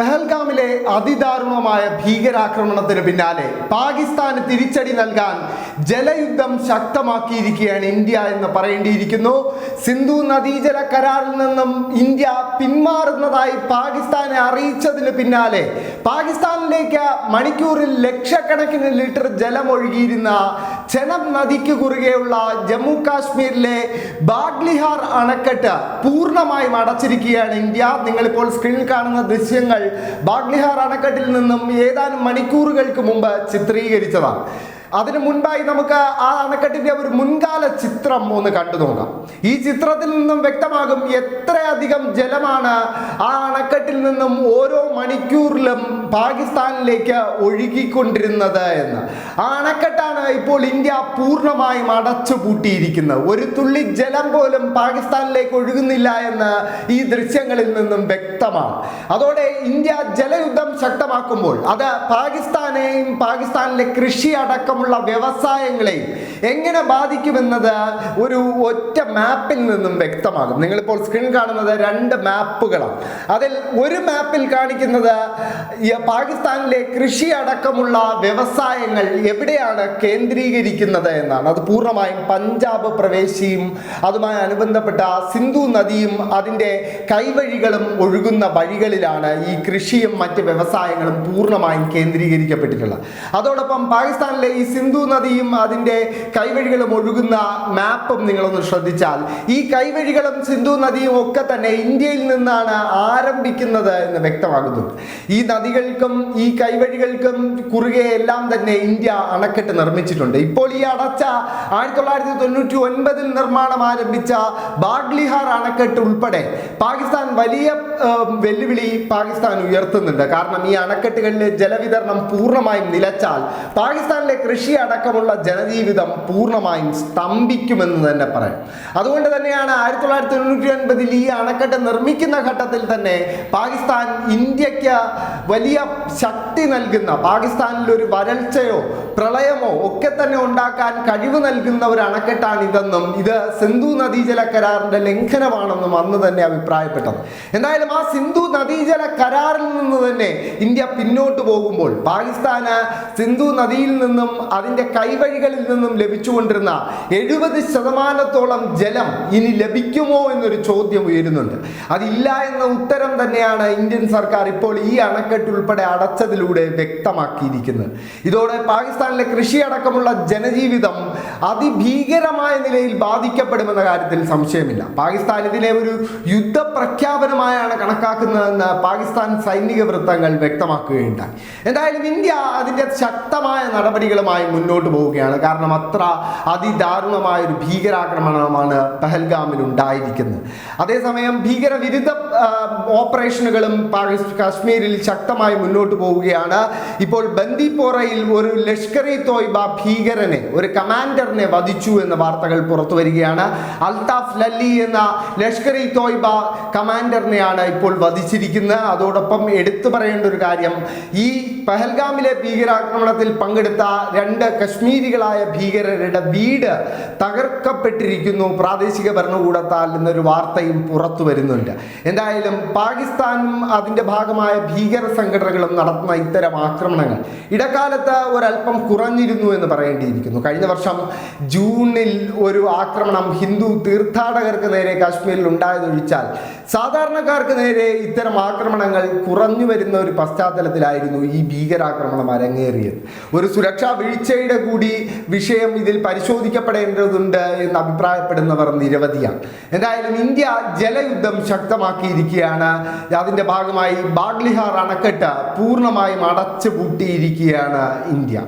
പെഹൽഗാമിലെ അതിദാരുണമായ ഭീകരാക്രമണത്തിന് പിന്നാലെ പാകിസ്ഥാന് തിരിച്ചടി നൽകാൻ ജലയുദ്ധം ശക്തമാക്കിയിരിക്കുകയാണ് ഇന്ത്യ എന്ന് പറയേണ്ടിയിരിക്കുന്നു. സിന്ധു നദീജല കരാറിൽ നിന്നും ഇന്ത്യ പിന്മാറുന്നതായി പാകിസ്ഥാനെ അറിയിച്ചതിന് പിന്നാലെ പാകിസ്ഥാനിലേക്ക് മണിക്കൂറിൽ ലക്ഷക്കണക്കിന് ലിറ്റർ ജലം ഒഴുകിയിരുന്ന ചെനം നദിക്ക് കുറുകെയുള്ള ജമ്മു കാശ്മീരിലെ ബാഗ്ലിഹാർ അണക്കെട്ട് പൂർണമായും അടച്ചിരിക്കുകയാണ് ഇന്ത്യ. നിങ്ങളിപ്പോൾ സ്ക്രീനിൽ കാണുന്ന ദൃശ്യങ്ങൾ ബാഗ്ലിഹാർ അണക്കെട്ടിൽ നിന്നും ഏതാനും മണിക്കൂറുകൾക്ക് മുമ്പ് ചിത്രീകരിച്ചതാണ്. അതിനു മുൻപായി നമുക്ക് ആ അണക്കെട്ടിന്റെ ഒരു മുൻകാല ചിത്രം ഒന്ന് കണ്ടു നോക്കാം. ഈ ചിത്രത്തിൽ നിന്നും വ്യക്തമാകും എത്രയധികം ജലമാണ് ആ അണക്കെട്ടിൽ നിന്നും ഓരോ മണിക്കൂറിലും പാകിസ്ഥാനിലേക്ക് ഒഴുകിക്കൊണ്ടിരുന്നത് എന്ന്. ആ അണക്കെട്ടാണ് ഇപ്പോൾ ഇന്ത്യ പൂർണമായും അടച്ചു പൂട്ടിയിരിക്കുന്നത് ഒരു തുള്ളി ജലം പോലും പാകിസ്ഥാനിലേക്ക് ഒഴുകുന്നില്ല എന്ന് ഈ ദൃശ്യങ്ങളിൽ നിന്നും വ്യക്തമാണ്. അതോടെ ഇന്ത്യ ജലയുദ്ധം ശക്തമാക്കുമ്പോൾ അത് പാകിസ്ഥാനെയും പാകിസ്ഥാനിലെ കൃഷി അടക്കമുള്ള വ്യവസായങ്ങളെയും എങ്ങനെ ബാധിക്കുമെന്നത് ഒരു ഒറ്റ മാപ്പിൽ നിന്നും വ്യക്തമാകും. നിങ്ങളിപ്പോൾ സ്ക്രീൻ കാണുന്നത് രണ്ട് മാപ്പുകളാണ്. അതിൽ ഒരു മാപ്പിൽ കാണിക്കുന്നത് പാകിസ്ഥാനിലെ കൃഷി അടക്കമുള്ള വ്യവസായങ്ങൾ എവിടെയാണ് കേന്ദ്രീകരിക്കുന്നത് എന്നാണ്. അത് പൂർണമായും പഞ്ചാബ് പ്രവേശിയും അതുമായി അനുബന്ധപ്പെട്ട സിന്ധു നദിയും അതിന്റെ കൈവഴികളും ഒഴുകുന്ന വഴികളിലാണ് ഈ കൃഷിയും മറ്റ് വ്യവസായങ്ങളും പൂർണമായും കേന്ദ്രീകരിക്കപ്പെട്ടിട്ടുള്ളത്. അതോടൊപ്പം പാകിസ്ഥാനിലെ ഈ സിന്ധു നദിയും അതിന്റെ കൈവഴികളും ഒഴുകുന്ന മാപ്പും നിങ്ങളൊന്ന് ശ്രദ്ധിച്ചാൽ ഈ കൈവഴികളും സിന്ധു നദിയും ഒക്കെ തന്നെ ഇന്ത്യയിൽ നിന്നാണ് ആരംഭിക്കുന്നത് എന്ന് വ്യക്തമാകുന്നുണ്ട് ഈ നദികൾക്കും ഈ കൈവഴികൾക്കും കുറുകെ എല്ലാം തന്നെ ഇന്ത്യ അണക്കെട്ട് നിർമ്മിച്ചിട്ടുണ്ട്. ഇപ്പോൾ ഈ അടച്ച ആയിരത്തി തൊള്ളായിരത്തി തൊണ്ണൂറ്റി ഒൻപതിൽ നിർമ്മാണം ആരംഭിച്ച ബാഗ്ലിഹാർ അണക്കെട്ട് ഉൾപ്പെടെ പാകിസ്ഥാൻ വലിയ വെല്ലുവിളി പാകിസ്ഥാൻ ഉയർത്തുന്നുണ്ട്. കാരണം ഈ അണക്കെട്ടുകളിലെ ജലവിതരണം പൂർണമായും നിലച്ചാൽ പാകിസ്ഥാനിലെ കൃഷി അടക്കമുള്ള ജനജീവിതം പൂർണമായും സ്തംഭിക്കുമെന്ന് തന്നെ പറയാം. അതുകൊണ്ട് തന്നെയാണ് ആയിരത്തി തൊള്ളായിരത്തി തൊണ്ണൂറ്റി ഒൻപതിൽ ഈ അണക്കെട്ട് നിർമ്മിക്കുന്ന ഘട്ടത്തിൽ തന്നെ പാകിസ്ഥാൻ ഇന്ത്യയ്ക്ക് വലിയ ശക്തി നൽകുന്ന പാകിസ്ഥാനിൽ ഒരു വരൾച്ചയോ പ്രളയമോ ഒക്കെ തന്നെ ഉണ്ടാക്കാൻ കഴിവ് നൽകുന്ന ഒരു അണക്കെട്ടാണ് ഇതെന്നും ഇത് സിന്ധു നദീജല കരാറിന്റെ ലംഘനമാണെന്നും അന്ന് തന്നെ അഭിപ്രായപ്പെട്ടത്. എന്തായാലും ആ സിന്ധു നദീജല കരാറിൽ നിന്ന് തന്നെ ഇന്ത്യ പിന്നോട്ട് പോകുമ്പോൾ പാകിസ്ഥാന് സിന്ധു നദിയിൽ നിന്നും അതിന്റെ കൈവഴികളിൽ നിന്നും ലഭിച്ചുകൊണ്ടിരുന്ന എഴുപത് ശതമാനത്തോളം ജലം ഇനി ലഭിക്കുമോ എന്നൊരു ചോദ്യം ഉയരുന്നുണ്ട്. അതില്ല എന്ന ഉത്തരം തന്നെയാണ് ഇന്ത്യൻ സർക്കാർ ഇപ്പോൾ ഈ അണക്കെട്ട് ഉൾപ്പെടെ അടച്ചതിലൂടെ വ്യക്തമാക്കിയിരിക്കുന്നത്. ഇതോടെ കൃഷി അടക്കമുള്ള ജനജീവിതം അതിഭീകരമായ നിലയിൽ ബാധിക്കപ്പെടുമെന്ന കാര്യത്തിൽ സംശയമില്ല. പാകിസ്ഥാൻ ഇതിനെ ഒരു യുദ്ധ പ്രഖ്യാപനമായാണ് കണക്കാക്കുന്നതെന്ന് പാകിസ്ഥാൻ സൈനിക വൃത്തങ്ങൾ വ്യക്തമാക്കുകയുണ്ടായി. എന്തായാലും ഇന്ത്യ അതിന്റെ ശക്തമായ നടപടികളുമായി മുന്നോട്ട് പോവുകയാണ്. കാരണം അത്ര അതിദാരുണമായ ഒരു ഭീകരാക്രമണമാണ് പഹൽഗാമിൽ ഉണ്ടായിരിക്കുന്നത്. അതേസമയം ഭീകരവിരുദ്ധ ഓപ്പറേഷനുകളും കാശ്മീരിൽ ശക്തമായി മുന്നോട്ട് പോവുകയാണ്. ഇപ്പോൾ ബന്ദിപ്പോറയിൽ ഒരു ലഷ്കർ ഇ തോയ്ബ ഭീകരനെ ഒരു കമാൻഡറിനെ വധിച്ചു എന്ന വാർത്തകൾ പുറത്തു വരികയാണ്. അൽതാഫ് ലല്ലി എന്ന ലഷ്കർ ഇ തോയ്ബ കമാൻഡറിനെയാണ് ഇപ്പോൾ വധിച്ചിരിക്കുന്നത്. അതോടൊപ്പം എടുത്തു പറയേണ്ട ഒരു കാര്യം ഈ പഹൽഗാമിലെ ഭീകരാക്രമണത്തിൽ പങ്കെടുത്ത രണ്ട് കശ്മീരികളായ ഭീകരരുടെ വീട് തകർക്കപ്പെട്ടിരിക്കുന്നു. പ്രാദേശിക ഭരണകൂടത്താൽ എന്നൊരു വാർത്തയും പുറത്തു വരുന്നുണ്ട്. എന്തായാലും പാകിസ്ഥാനും അതിന്റെ ഭാഗമായ ഭീകര സംഘടനകളും നടത്തുന്ന ഇത്തരം ആക്രമണങ്ങൾ. ഇടക്കാലത്ത് ഒരല്പം കുറഞ്ഞിരുന്നു എന്ന് പറയേണ്ടിയിരിക്കുന്നു. കഴിഞ്ഞ വർഷം ജൂണിൽ ഒരു ആക്രമണം ഹിന്ദു തീർത്ഥാടകർക്ക് നേരെ കാശ്മീരിൽ ഉണ്ടായതൊഴിച്ചാൽ സാധാരണക്കാർക്ക് നേരെ ഇത്തരം ആക്രമണങ്ങൾ കുറഞ്ഞു വരുന്ന ഒരു പശ്ചാത്തലത്തിലായിരുന്നു ഈ ഭീകരാക്രമണം അരങ്ങേറിയത്. ഒരു സുരക്ഷാ വീഴ്ചയുടെ കൂടി വിഷയം ഇതിൽ പരിശോധിക്കപ്പെടേണ്ടതുണ്ട് എന്ന് അഭിപ്രായപ്പെടുന്നവർ നിരവധിയാണ്. എന്തായാലും ഇന്ത്യ ജലയുദ്ധം ശക്തമാക്കിയിരിക്കുകയാണ് അതിന്റെ ഭാഗമായി ബാഗ്ലിഹാർ അണക്കെട്ട് പൂർണമായും അടച്ചു പൂട്ടിയിരിക്കുകയാണ് ഇന്ത്യ.